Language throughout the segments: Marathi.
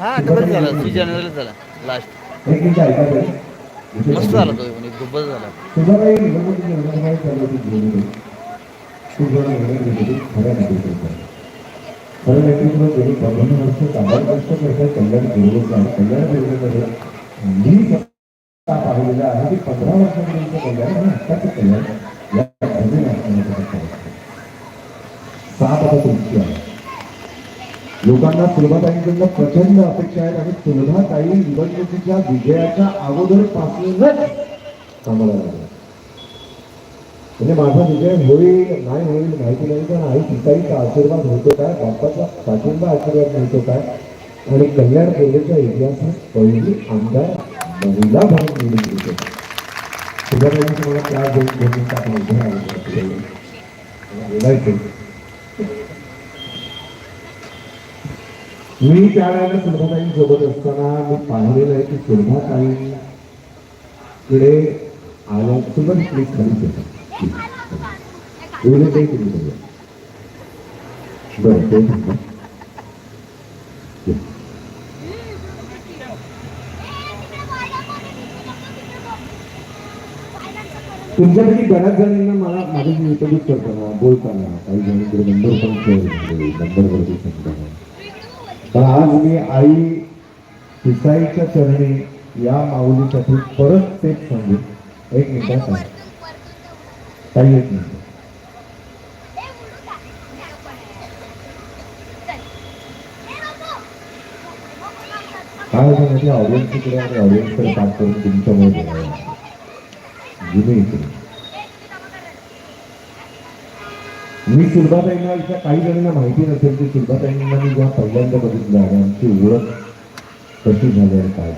हा डबल झाला. लास्ट मस्त तो म्हणजे. खरं नेतृत्व गेली बावन्न वर्ष काबाड कष्ट करतात कल्याण गिरवलं आणि कल्याण गिरवल्यामध्ये मी स्वतः पाहिलेलं आहे की पंधरा वर्षापूर्वीचं कल्याण आणि आत्ताचं कल्याण या दोन्ही राष्ट्रांमध्ये फरक आहे. सात आता तुमची आहे. लोकांना सुलभाताईंकडनं प्रचंड अपेक्षा आहेत आणि सुलभाताई निवडणुकीच्या विजयाच्या अगोदरपासूनच कामाला लागल्या म्हणजे माझा विजय होईल नाही होईल माहिती नाही पण आई पिताईचा आशीर्वाद होतो काय? बाप्पाचा पाठिंबा आशीर्वाद मिळतो काय? आणि कल्याण केंद्राच्या इतिहासात पहिली आमदार महिला म्हणून निवडून येते. तुझ्याकडून तुम्हाला त्या दोन भूमिका बोलायचं मी त्यावेळेला सुलभाताई सोबत असताना मी पाहिलेलं आहे की सुलभाताईकडे आल्या सुलभ प्लीज खाली एवढे काही तुम्ही बघा. बरं ते ठीक तुमच्यापैकी बऱ्याच जणांना मला माझ्याशी इंटरव्ह्यू करताना बोलताना काही जणांकडे नंबर पण शेअर नंबर वरती सांगताना. पण आज मी आई पिसाईच्या चरणी या माऊलीसाठी परत तेच सांगू. एक मिनिट सांग. काही एक मिनिट. काय सांगायचे ऑडियन्सकडे आणि ऑडियन्सकडे पाठ करून तुमच्यामुळे जुने इकडे. मी सुलभाताईंना इथल्या काही जणांना माहिती नसेल की सुलभाताईंना मी जेव्हा पहिल्यांदा बघितलं आहे आमची ओळख कशी झाली आहे काय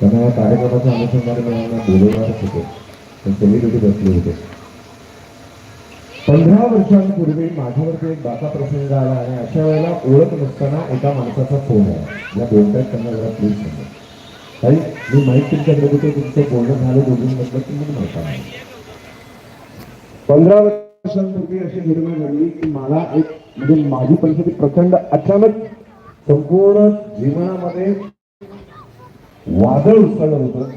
त्यांना या कार्यक्रमाच्या अनुषंगाने मला बोलवणारच होते. पण सेलिब्रिटी बसले होते. पंधरा वर्षांपूर्वी माझ्यावरती एक बाका प्रसंग आला आणि अशा वेळेला ओळख नसताना एका माणसाचा फोन आला. या बोलतायत त्यांना जरा प्लीज सांगा. काही मी माहीत तुमच्याकडे कुठे तुमचं बोलणं झालं दोघींमधलं की मी माहिती नाही पंधरा वर्षांपूर्वी अशी घडवण घडली की मला एक म्हणजे माझी परिस्थिती प्रचंड अचानक संपूर्ण जीवनामध्ये वादळ उसळलं होतं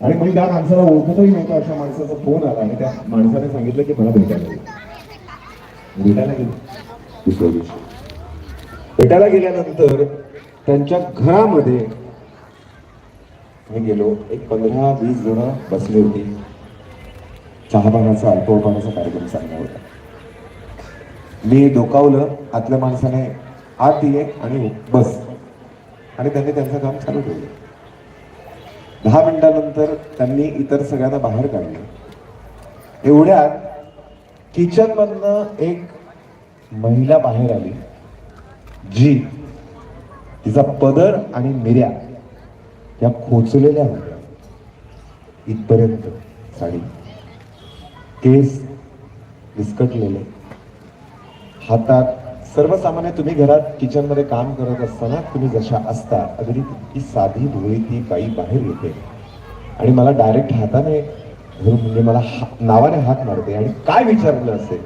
आणि मग त्या माणसाला ओळखतही नव्हतं अशा माणसाचा फोन आला आणि त्या माणसाने सांगितलं की मला भेटायला गेलं भेटायला गेलो दुसऱ्या दिवशी. भेटायला गेल्यानंतर त्यांच्या घरामध्ये मी गेलो. एक पंधरा वीस जण बसले होते. चहापानाचा अल्पोपानाचा कार्यक्रम चालला होता मी डोकावलं आतल्या माणसाने आत ये आणि बस. आणि त्यांनी त्यांचं काम चालू ठेवलं. दहा मिनिटानंतर त्यांनी इतर सगळ्यांना बाहेर काढलं. एवढ्यात किचन मधनं एक महिला बाहेर आली जी तिचा पदर आणि मिऱ्या या खोचलेल्या होत्या. इथपर्यंत साडी. केस विस्कटलेले. हातात सर्वसामान्य तुम्ही घरात किचनमध्ये काम करत असताना तुम्ही जशा असता अगदी ती साधी धुळी ती काही बाहेर येते. आणि मला डायरेक्ट हाताने म्हणजे मला हा- नावाने हात मारते. आणि काय विचारलं असेल?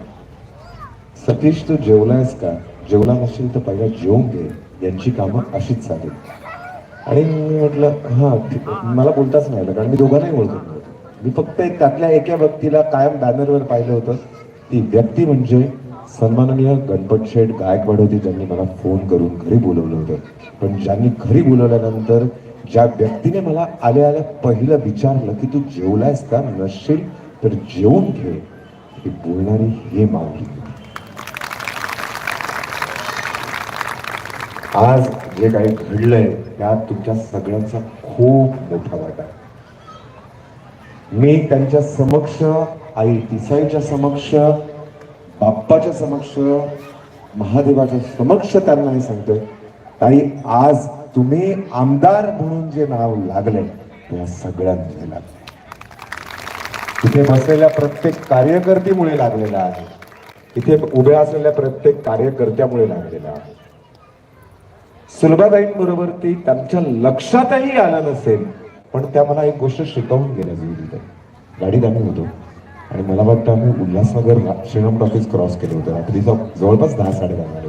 सतीश तू जेवलायस का? जेवला नसेल तर पहिला जेवून घे. यांची कामं अशीच चालेल. आणि मी म्हटलं हा मला बोलताच नाही आलं कारण मी दोघांनाही ओळखत नव्हतो. मी फक्त एक त्यातल्या एका व्यक्तीला कायम बॅनरवर पाहिलं होतं. ती व्यक्ती म्हणजे सन्माननीय गणपत शेठ गायकवाड होती ज्यांनी मला फोन करून घरी बोलवलं होतं. पण ज्यांनी घरी बोलवल्यानंतर ज्या व्यक्तीने मला आल्या आल्या पहिलं विचारलं की तू जेवलायस का नसशील तर जेवून घे. ही बोलणारी हे माऊली आज जे काही घडलंय त्यात तुमच्या सगळ्यांचा खूप मोठा वाटा आहे. मी त्यांच्या समक्ष आई तिसाईच्या समक्ष बाप्पाच्या समक्ष महादेवाच्या समक्ष त्यांना हे सांगतोय. ताई आज तुम्ही आमदार म्हणून जे नाव लागले त्या सगळ्यांमुळे लागले. तिथे बसलेल्या प्रत्येक कार्यकर्तीमुळे लागलेला आहे. इथे उभ्या असलेल्या प्रत्येक कार्यकर्त्यामुळे लागलेला आहे. सुलभाताईंबरोबर ती त्यांच्या लक्षातही आलं नसेल. पण त्या मला एक गोष्ट शिकवून गेल्या जीवित गाडीत आम्ही होतो. आणि मला वाटतं आम्ही उल्हासनगर श्रीराम टॉकीज क्रॉस केलं होतं. रात्रीचा जवळपास दहा साडे दहा झाले होते.